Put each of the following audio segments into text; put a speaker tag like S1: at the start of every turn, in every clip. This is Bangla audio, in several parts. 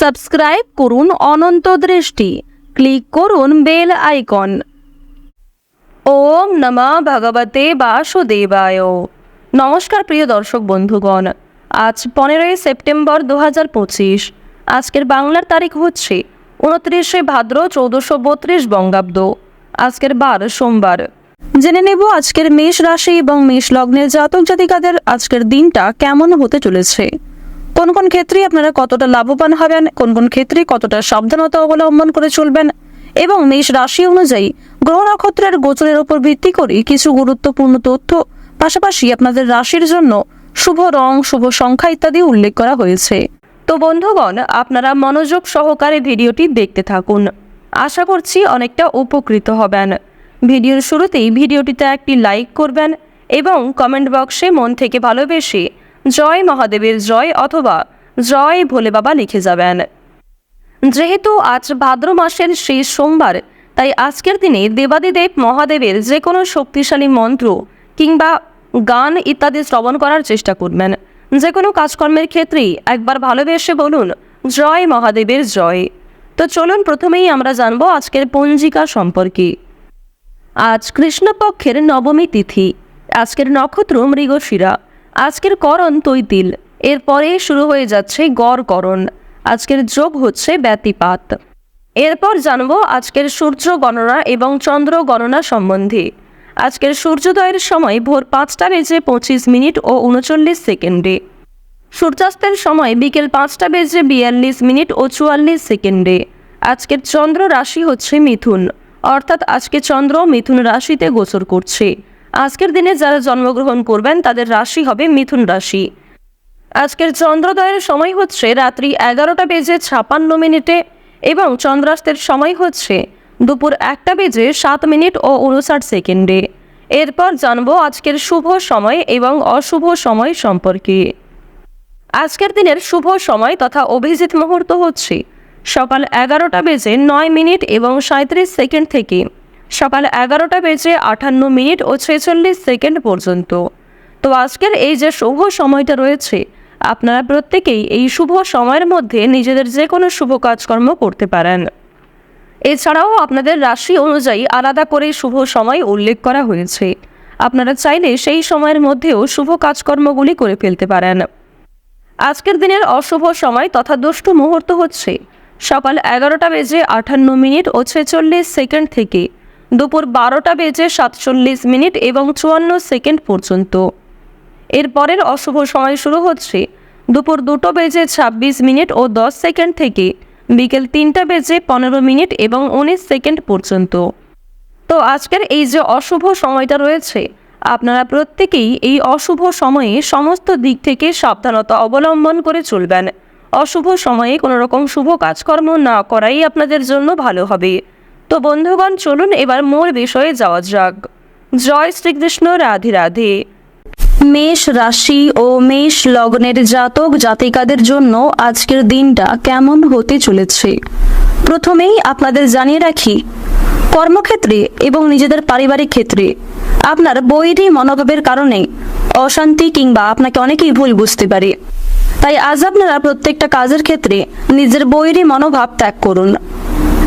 S1: সাবস্ক্রাইব করুন অনন্ত দৃষ্টি। ক্লিক করুন বেল আইকন। ওম নমঃ ভগবতে বাসুদেবায়। নমস্কার প্রিয় দর্শক বন্ধুগণ, আজ পনেরোই সেপ্টেম্বর দু হাজার পঁচিশ। আজকের বাংলার তারিখ হচ্ছে উনত্রিশে ভাদ্র চৌদ্দশো বত্রিশ বঙ্গাব্দ। আজকের বার সোমবার। জেনে নেব আজকের মেষ রাশি এবং মেষ লগ্নের জাতক জাতিকাদের আজকের দিনটা কেমন হতে চলেছে। কোন কোন ক্ষেত্রে আপনারা কতটা লাভবান হবেন, কোন কোন ক্ষেত্রে কতটা সাবধানতা অবলম্বন করে চলবেন এবং মেষ রাশি অনুযায়ী গ্রহ নক্ষত্রের গোচরের উপর ভিত্তি করে কিছু গুরুত্বপূর্ণ তথ্য, পাশাপাশি আপনাদের রাশির জন্য শুভ রং, শুভ সংখ্যা ইত্যাদি উল্লেখ করা হয়েছে। তো বন্ধুগণ, আপনারা মনোযোগ সহকারে ভিডিওটি দেখতে থাকুন। আশা করছি অনেকটা উপকৃত হবেন। ভিডিওর শুরুতেই ভিডিওটিতে একটি লাইক করবেন এবং কমেন্ট বক্সে মন থেকে ভালোবেসে জয় মহাদেবের জয় অথবা জয় ভোলে বাবা লিখে যাবেন। যেহেতু আজ ভাদ্র মাসের শেষ সোমবার, তাই আজকের দিনে দেবাদিদেব মহাদেবের যে কোনো শক্তিশালী মন্ত্র কিংবা গান ইত্যাদি শ্রবণ করার চেষ্টা করবেন। যে কোনো কাজকর্মের ক্ষেত্রেই একবার ভালোবেসে বলুন, জয় মহাদেবের জয়। তো চলুন প্রথমেই আমরা জানব আজকের পঞ্জিকা সম্পর্কে। আজ কৃষ্ণপক্ষের নবমী তিথি, আজকের নক্ষত্র মৃগশিরা। আজকের করণ তৈতিল। এরপরে শুরু হয়ে যাচ্ছে গড় করণ। আজকের যোগ হচ্ছে ব্যতিপাত। এরপর জানব আজকের সূর্য গণনা এবং চন্দ্র গণনা সম্বন্ধে। আজকের সূর্যোদয়ের সময় ভোর পাঁচটা বেজে পঁচিশ মিনিট ও উনচল্লিশ সেকেন্ডে। সূর্যাস্তের সময় বিকেল পাঁচটা বেজে বিয়াল্লিশ মিনিট ও চুয়াল্লিশ সেকেন্ডে। আজকের চন্দ্র রাশি হচ্ছে মিথুন। অর্থাৎ আজকে চন্দ্র মিথুন রাশিতে গোচর করছে। আজকের দিনে যারা জন্মগ্রহণ করবেন, তাদের রাশি হবে মিথুন রাশি। আজকের চন্দ্রোদয়ের সময় হচ্ছে রাত্রি এগারোটা বেজে ছাপান্ন মিনিটে এবং চন্দ্রাস্তের সময় হচ্ছে দুপুর একটা বেজে সাত মিনিট ও উনষাট সেকেন্ডে। এরপর জানব আজকের শুভ সময় এবং অশুভ সময় সম্পর্কে। আজকের দিনের শুভ সময় তথা অভিজিৎ মুহূর্ত হচ্ছে সকাল এগারোটা বেজে নয় মিনিট এবং সাঁত্রিশ সেকেন্ড থেকে। সকাল এগারোটা বেজে আটান্ন মিনিট ও ছেচল্লিশ সেকেন্ড পর্যন্ত। তো আজকের এই যে শুভ সময়টা রয়েছে, আপনারা প্রত্যেকেই এই শুভ সময়ের মধ্যে নিজেদের যে কোনো শুভ কাজকর্ম করতে পারেন। এছাড়াও আপনাদের রাশি অনুযায়ী আলাদা করে শুভ সময় উল্লেখ করা হয়েছে। আপনারা চাইলে সেই সময়ের মধ্যেও শুভ কাজকর্মগুলি করে ফেলতে পারেন। আজকের দিনের অশুভ সময় তথা দুষ্টু মুহূর্ত হচ্ছে সকাল এগারোটা বেজে আটান্ন মিনিট ও ছেচল্লিশ সেকেন্ড থেকে দুপুর বারোটা বেজে সাতচল্লিশ মিনিট এবং চুয়ান্ন সেকেন্ড পর্যন্ত। এর পরের অশুভ সময় শুরু হচ্ছে দুপুর দুটো বেজে ছাব্বিশ মিনিট ও দশ সেকেন্ড থেকে বিকেল তিনটা বেজে পনেরো মিনিট এবং উনিশ সেকেন্ড পর্যন্ত। তো আজকের এই যে অশুভ সময়টা রয়েছে, আপনারা প্রত্যেকেই এই অশুভ সময়ে সমস্ত দিক থেকে সাবধানতা অবলম্বন করে চলবেন। অশুভ সময়ে কোনো রকম শুভ কাজকর্ম না করাই আপনাদের জন্য ভালো হবে। তো বন্ধুগণ, চলুন এবার মূল বিষয়ে যাওয়া যাক। জয় শ্রীকৃষ্ণ, রাধে রাধে। মেষ রাশি ও মেষ লগ্নের জাতক জাতিকাদের জন্য আজকের দিনটা কেমন হতে চলেছে? প্রথমেই আপনাদের জানিয়ে রাখি, কর্মক্ষেত্রে এবং নিজেদের পারিবারিক ক্ষেত্রে আপনার বৈরী মনোভাবের কারণে অশান্তি কিংবা আপনাকে অনেকেই ভুল বুঝতে পারে। তাই আজ আপনারা প্রত্যেকটা কাজের ক্ষেত্রে নিজের বৈরী মনোভাব ত্যাগ করুন।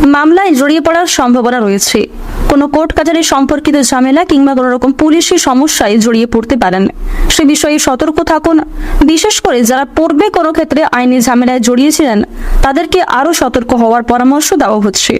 S1: মামলায় জড়িয়ে পড়ার সম্ভাবনা রয়েছে। কোনো কোর্ট কাছারি সম্পর্কিত ঝামেলা কিংবা কোনো রকম পুলিশি সমস্যায় জড়িয়ে পড়তে পারেন। সে বিষয়ে সতর্ক থাকুন। বিশেষ করে যারা পূর্বে কোনো ক্ষেত্রে আইনি ঝামেলায় জড়িয়েছিলেন, তাদেরকে আরও সতর্ক হওয়ার পরামর্শ দেওয়া হচ্ছে।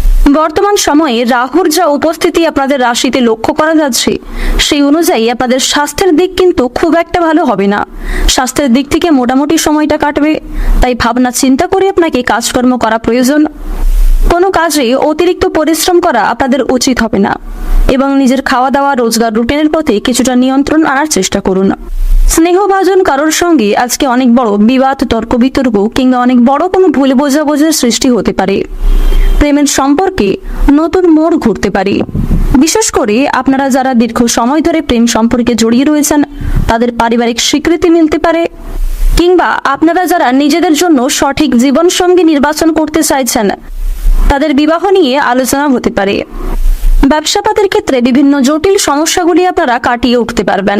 S1: বর্তমান সময়ে রাহুর যা উপস্থিতি আপনাদের রাশিতে লক্ষ্য করা যাচ্ছে, সেই অনুযায়ী আপনাদের স্বাস্থ্যের দিক কিন্তু খুব একটা ভালো হবে না। স্বাস্থ্যের দিক থেকে মোটামুটি সময়টা কাটবে, তাই ভাবনা চিন্তা করে আপনাকে কাজকর্ম করা প্রয়োজন। কোনো কাজে অতিরিক্ত পরিশ্রম করা আপনাদের উচিত হবে না, এবং নিজের খাওয়া দাওয়া রোজগার রুটিনের প্রতি কিছুটা নিয়ন্ত্রণ আনার চেষ্টা করুন। স্নেহভাজন কারোর সঙ্গে আজকে অনেক বড় বিবাদ তর্ক বিতর্ক কিংবা অনেক বড় কোনো ভুল বোঝাবুঝির সৃষ্টি হতে পারে। প্রেমের সম্পর্কে নতুন মোড় ঘুরতে পারে। বিশেষ করে আপনারা যারা দীর্ঘ সময় ধরে প্রেম সম্পর্কে জড়িয়ে রয়েছেন, তাদের পারিবারিক স্বীকৃতি মিলতে পারে। কিংবা আপনারা যারা নিজেদের জন্য সঠিক জীবনসঙ্গী নির্বাচন করতে চাইছেন, তাদের বিবাহ নিয়ে আলোচনা হতে পারে। ব্যবসাপাতের ক্ষেত্রে বিভিন্ন জটিল সমস্যাগুলি আপনারা কাটিয়ে উঠতে পারবেন।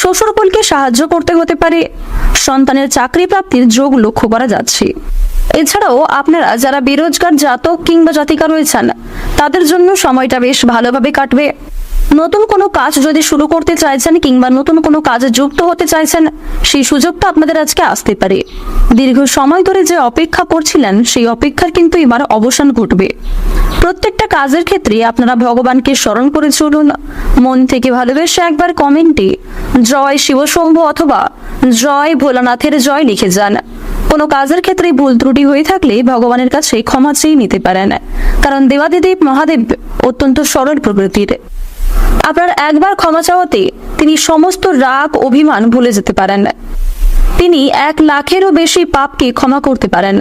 S1: শ্বশুরকুলকে সাহায্য করতে হতে পারে। সন্তানের চাকরি প্রাপ্তির যোগ লক্ষ্য করা যাচ্ছে। এছাড়াও আপনারা যারা বেরোজগার জাতক কিংবা জাতিকা রয়েছেন, তাদের জন্য সময়টা বেশ ভালোভাবে কাটবে। নতুন কোনো কাজ যদি শুরু করতে চাইছেন কিংবা নতুন কোনো কাজে যুক্ত হতে চাইছেন, সেই সুযোগটা আপনাদের আজকে আসতে পারে। দীর্ঘ সময় ধরে যে অপেক্ষা করছিলেন, সেই অপেক্ষার কিন্তু এবার অবসান ঘটবে। প্রত্যেকটা কাজের ক্ষেত্রে আপনারা ভগবানকে স্মরণ করে চলুন। মন থেকে ভালোবেসে একবার কমেন্টে, জয় শিবশম্ভ অথবা, জয় ভোলানাথের জয় লিখে যান। কোনো কাজের ক্ষেত্রে ভুল ত্রুটি হয়ে থাকলে ভগবানের কাছে ক্ষমা চেয়ে নিতে পারেন, কারণ দেবাদিদেব মহাদেব অত্যন্ত সরল প্রকৃতির। আপনার একবার ক্ষমা চাওয়াতে তিনি সমস্ত রাগ, অভিমান ভুলে যেতে পারেন। তিনি এক লাখেরও বেশি পাপকে ক্ষমা করতে পারেন।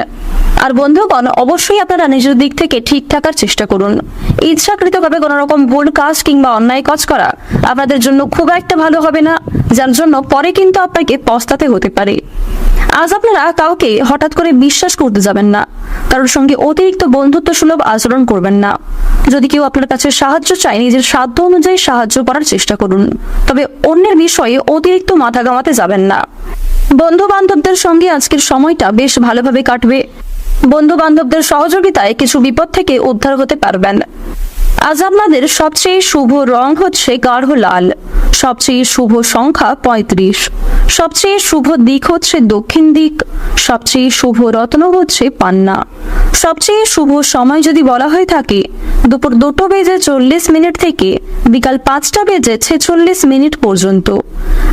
S1: আর বন্ধুগণ, অবশ্যই আপনারা নিজের দিক থেকে ঠিক থাকার চেষ্টা করুন। ইচ্ছাকৃতভাবে কোনো রকম ভুল কাজ কিংবা অন্যায় কাজ করা আপনাদের জন্য খুব একটা ভালো হবে না, যার জন্য পরে কিন্তু আপনাকে পস্তাতে হতে পারে। আজ আপনারা কাউকে হঠাৎ করে বিশ্বাস করতে যাবেন না, কারোর সঙ্গে অতিরিক্ত বন্ধুত্ব সুলভ আচরণ করবেন না। যদি কেউ আপনার কাছে সাহায্য চায়, নিজের সাধ্য অনুযায়ী সাহায্য করার চেষ্টা করুন, তবে অন্যের বিষয়ে অতিরিক্ত মাথা গামাতে যাবেন না। বন্ধু বান্ধবদের সঙ্গে আজকের সময়টা বেশ ভালোভাবে কাটবে। বন্ধু বান্ধবদের সহযোগিতায় কিছু বিপদ থেকে উদ্ধার হতে পারবেন। আজ আপনাদের সবচেয়ে শুভ রং হচ্ছে গাঢ় লাল, সবচেয়ে শুভ সংখ্যা পঁয়ত্রিশ, সবচেয়ে শুভ দিক হচ্ছে দক্ষিণ দিক, সবচেয়ে শুভ রত্ন হচ্ছে পান্না। সবচেয়ে শুভ সময় যদি বলা হয়ে থাকে, দুপুর দুটো বেজে চল্লিশ মিনিট থেকে বিকাল পাঁচটা বেজে ছেচল্লিশ মিনিট পর্যন্ত।